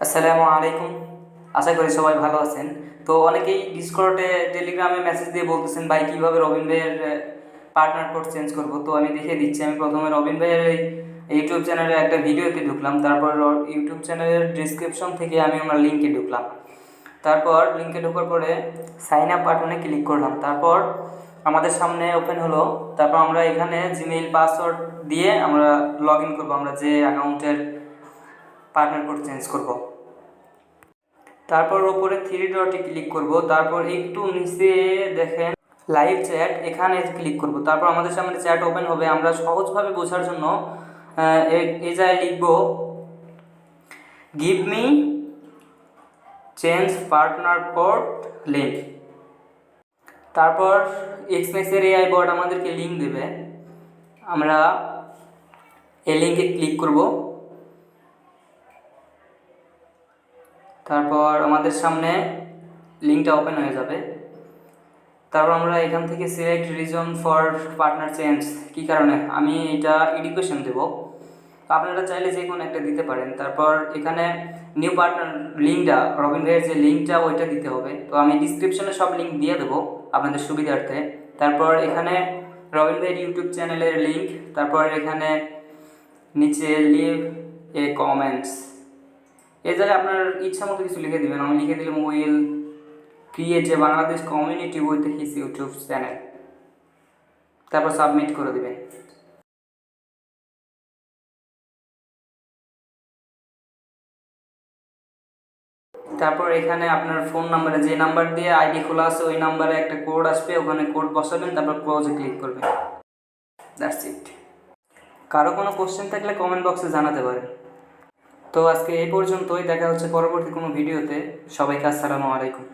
আসসালামু আলাইকুম। আশা করি সবাই ভালো আছেন। তো অনেকেই ডিসকর্ডে টেলিগ্রামে মেসেজ দিয়ে বলতেছেন, ভাই, কীভাবে রবিন ভাইয়ের পার্টনার কোড চেঞ্জ করব? তো আমি দেখিয়ে দিচ্ছি। আমি প্রথমে রবিন ভাইয়ের এই ইউটিউব চ্যানেলে একটা ভিডিওতে ঢুকলাম। তারপর ইউটিউব চ্যানেলের ডিসক্রিপশন থেকে আমি আমার লিঙ্কে ঢুকলাম। তারপর লিঙ্কে ঢোকার পরে সাইন আপ বাটনে ক্লিক করলাম। তারপর আমাদের সামনে ওপেন হলো। তারপর আমরা এখানে জিমেইল পাসওয়ার্ড দিয়ে আমরা লগ ইন করব। আমরা যে অ্যাকাউন্টের পার্টনার কোড চেঞ্জ করব। তারপর ওপরে থ্রি ডটে ক্লিক করব। তারপর একটু নিচে দেখেন লাইভ চ্যাট এখানে ক্লিক করব। তারপর আমাদের সামনে চ্যাট ওপেন হবে। আমরা সহজভাবে বোঝার জন্য এ- এই জায়গায় লিখব give me change partner code link তারপর এক্সমেক্সের এআই বট আমাদেরকে লিঙ্ক দেবে। আমরা এই লিঙ্কে ক্লিক করব। তারপর আমাদের সামনে লিঙ্কটা ওপেন হয়ে যাবে। তারপর আমরা এখান থেকে select reason for partner change কী কারণে? আমি এটা এডুকেশন দেব। আপনারা চাইলে যে কোনো একটা দিতে পারেন। তারপর এখানে নিউ পার্টনার লিঙ্কটা রবিন ভাইয়ের যে লিঙ্কটা ওইটা দিতে হবে। তো আমি ডিসক্রিপশনে সব লিঙ্ক দিয়ে দেবো আপনাদের সুবিধার্থে। তারপর এখানে রবিন ভাইয়ের ইউটিউব চ্যানেলের লিঙ্ক তারপর এখানে নিচে লিভ এ কমেন্টস এই জায়গায় আপনার ইচ্ছা মতো কিছু লিখে দিবেন। আমি লিখে দিলাম will create a Bangladesh community with his YouTube channel তারপর সাবমিট করে দিবেন। তারপর এখানে আপনার ফোন নাম্বারে যে নাম্বার দিয়ে আইডি খোলা আছে, ওই নাম্বারে একটা কোড আসবে, ওখানে কোড বসাবেন, তারপর ক্লোজে ক্লিক করবেন। দ্যাটস ইট কারও কোনো কোশ্চেন থাকলে কমেন্ট বক্সে জানাতে পারেন। তো আজকে এই পর্যন্তই। দেখা হচ্ছে পরবর্তী কোনো ভিডিওতে। সবাইকে আসসালামু আলাইকুম।